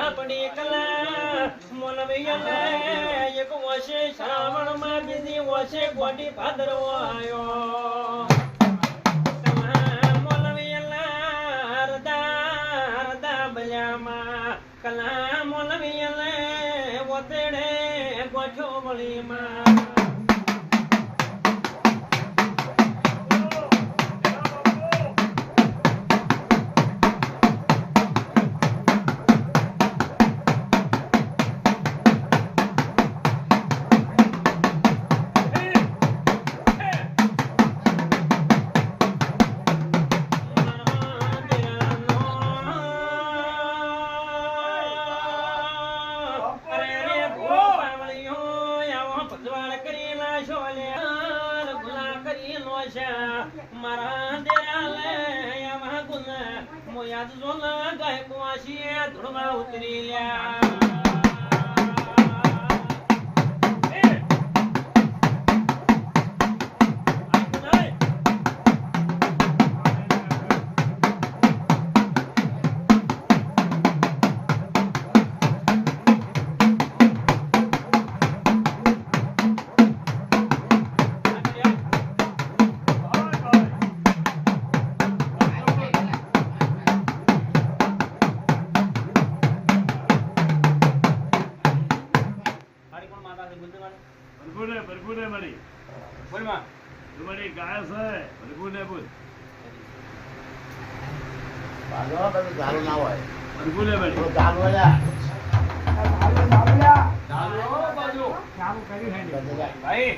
આપણી કલા મોલવૈયલે એક વશે શ્રાવણમાં બીજી વશે ગોડી ભાદરવો આવ્યો. કલા મોલવીયલે વતેડે ગોઠો વળીમાં. ગુણ મોયાદ જોન ગાય કુવાસી ધૂળમાં ઉતરી લ્યા. મારી વાળી ભરપૂર હે, ભરપૂર હે મારી બોલ. માં તું મારી ગાય છે ભરપૂર બોલ ચાલુ ના હોય હે મારી ચાલુ બધું જાય. ભાઈ